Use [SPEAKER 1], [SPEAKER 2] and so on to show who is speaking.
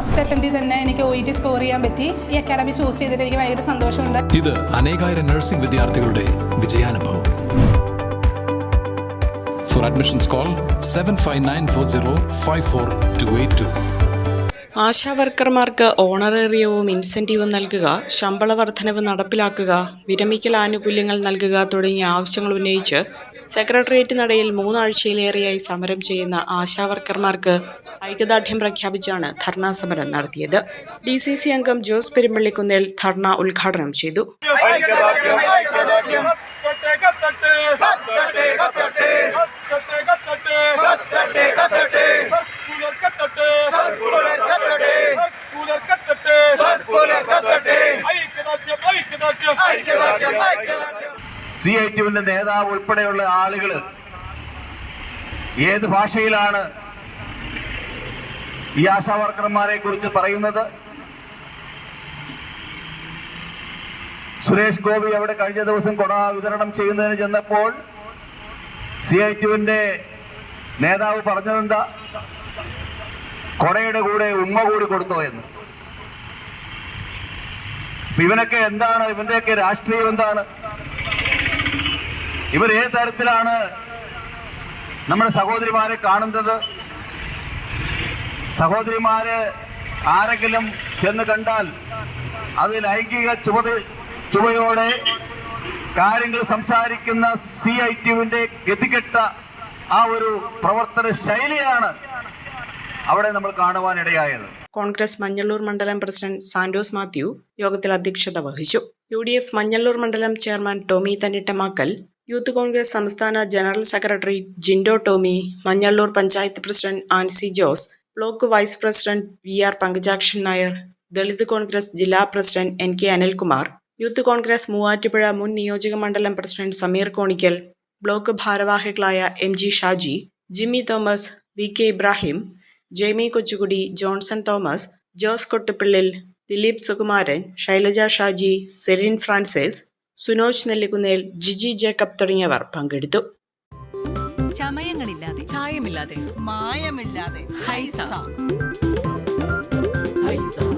[SPEAKER 1] First അറ്റംപ്റ്റിൽ തന്നെ എനിക്ക് O E T score ചെയ്യാൻ പറ്റി. ഈ അക്കാഡമി ചൂസ് ചെയ്തിട്ട് എനിക്ക് ഭയങ്കര സന്തോഷമുണ്ട്.
[SPEAKER 2] ഇത് അനേകായിരം നഴ്സിംഗ് വിദ്യാർത്ഥികളുടെ വിജയാനുഭവം. For admissions call seven five nine four zero five four two eight two
[SPEAKER 3] ASHA വർക്കർമാർക്ക് ഓണറേറിയവും ഇൻസെന്റീവും നൽകുക ശമ്പള വർധനവ് നടപ്പിലാക്കുക വിരമിക്കൽ ആനുകൂല്യങ്ങൾ നൽകുക തുടങ്ങിയ ആവശ്യങ്ങൾ ഉന്നയിച്ച് സെക്രട്ടേറിയറ്റ് നടയിൽ മൂന്നാഴ്ചയിലേറെയായി സമരം ചെയ്യുന്ന ആശാവർക്കർമാർക്ക് ഐക്യദാർഢ്യം പ്രഖ്യാപിച്ചാണ് ധർണാ സമരം നടത്തിയത്. ഡി സി സി അംഗം ജോസ് പെരുമ്പള്ളിക്കുന്നേൽ ധർണ ഉദ്ഘാടനം ചെയ്തു.
[SPEAKER 4] സി ഐ ടിയുവിന്റെ നേതാവ് ഉൾപ്പെടെയുള്ള ആളുകൾ ഏത് ഭാഷയിലാണ് ഈ ആശാവർക്കർമാരെ കുറിച്ച് പറയുന്നത്? സുരേഷ് ഗോപി അവിടെ കഴിഞ്ഞ ദിവസം കൊട വിതരണം ചെയ്യുന്നതിന് ചെന്നപ്പോൾ സി ഐ ടിയുവിന്റെ നേതാവ് പറഞ്ഞതെന്താ? കൊടയുടെ കൂടെ ഉമ്മ കൂടി കൊടുത്തോ എന്ന്. ഇവനൊക്കെ എന്താണ്? ഇവന്റെയൊക്കെ രാഷ്ട്രീയം എന്താണ്? ഇവർ ഏത് തരത്തിലാണ് നമ്മുടെ സഹോദരിമാരെ കാണുന്നത്? സഹോദരിമാര് ആരെങ്കിലും ചെന്ന് കണ്ടാൽ അത് ലൈംഗിക ചുവത ചുവയോടെ കാര്യങ്ങൾ സംസാരിക്കുന്ന സി ഐ ടിയുവിന്റെ ഗതികെട്ട ആ ഒരു പ്രവർത്തന ശൈലിയാണ് അവിടെ നമ്മൾ കാണുവാനിടയായത്.
[SPEAKER 3] കോൺഗ്രസ് മഞ്ഞള്ളൂർ മണ്ഡലം പ്രസിഡന്റ് സാന്റോസ് മാത്യു യോഗത്തിൽ അധ്യക്ഷത വഹിച്ചു. യു ഡി എഫ് മഞ്ഞള്ളൂർ മണ്ഡലം ചെയർമാൻ ടോമി തന്നിട്ടമാക്കൽ യൂത്ത് കോൺഗ്രസ് സംസ്ഥാന general secretary Jindo Tomy Manjallur panchayat president Ancy Jose block vice president V R Pankajakshan Nair Dalit Congress ജില്ലാ president N K Anilkumar youth Congress Muvattupuzha മുൻ നിയോജക മണ്ഡലം president Sameer Konickal block ഭാരവാഹികളായ M G Shaji Jimmy Thomas V K Ibrahim Jaimy Kochukudy Johnson Thomas Jose Kottupillil Dileep Sukumaran Shailaja Shaji Celine Francis Sunoj Nellikunnel Jiji Jacob തുടങ്ങിയവർ പങ്കെടുത്തു.
[SPEAKER 5] ചമയങ്ങളില്ലാതെ.
[SPEAKER 6] ചായമില്ലാതെ.
[SPEAKER 5] മായമില്ലാതെ.
[SPEAKER 6] ഹൈസ.
[SPEAKER 5] ഹൈസ.